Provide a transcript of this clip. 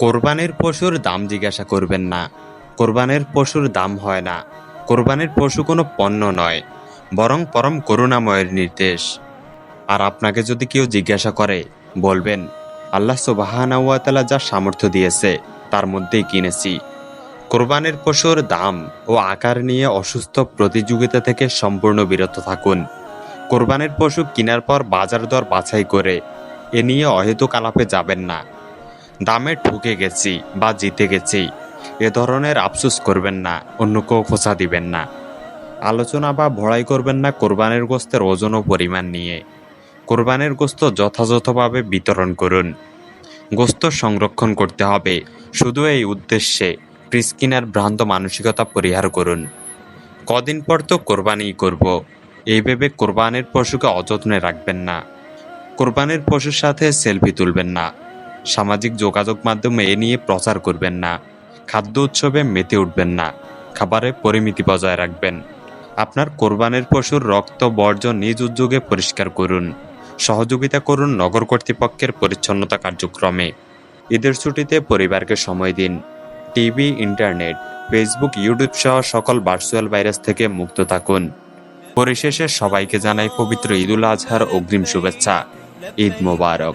কোরবানির পশুর দাম জিজ্ঞাসা করবেন না। কোরবানির পশুর দাম হয় না। কোরবানির পশু কোনো পণ্য নয়, বরং পরম করুণাময়ের নির্দেশ। আর আপনাকে যদি কেউ জিজ্ঞাসা করে, বলবেন, আল্লাহ সুবাহানাওয়াতালা যা সামর্থ্য দিয়েছে, তার মধ্যেই কিনেছি। কোরবানের পশুর দাম ও আকার নিয়ে অসুস্থ প্রতিযোগিতা থেকে সম্পূর্ণ বিরত থাকুন। কোরবানের পশু কেনার পর বাজার দর বাছাই করে, এ নিয়ে অহেতুক আলাপে যাবেন না। দামে ঠুকে গেছি বা জিতে গেছি। এ ধরনের আফসুস করবেন না, অন্য কেউ খোঁচা দিবেন না। আলোচনা বা ভড়াই করবেন না কোরবানের গোস্তের ওজন ও পরিমাণ নিয়ে। কোরবানের গোস্ত যথাযথভাবে বিতরণ করুন। গোস্ত সংরক্ষণ করতে হবে। শুধু এই উদ্দেশ্যে প্রিস্কিনার ভ্রান্ত মানসিকতা পরিহার করুন। কদিন পর তো কোরবানিই করব। এই ভেবে কোরবানের পশুকে অযত্নে রাখবেন না। কোরবানির পশুর সাথে সেলফি তুলবেন না। সামাজিক যোগাযোগ মাধ্যমে এ নিয়ে প্রচার করবেন না। খাদ্য উৎসবে মেতে উঠবেন না। খাবারে পরিমিতি বজায় রাখবেন। আপনার কোরবানের পশুর রক্ত বর্জন নিজ উদ্যোগে পরিষ্কার করুন। সহযোগিতা করুন নগর কর্তৃপক্ষের পরিচ্ছন্নতা কার্যক্রমে। ঈদের ছুটিতে পরিবারকে সময় দিন। টিভি, ইন্টারনেট, ফেসবুক, ইউটিউব সহ সকল ভার্চুয়াল ভাইরাস থেকে মুক্ত থাকুন। পরিশেষে সবাইকে জানাই পবিত্র ঈদুল আজহার অগ্রিম শুভেচ্ছা। ঈদ মোবারক।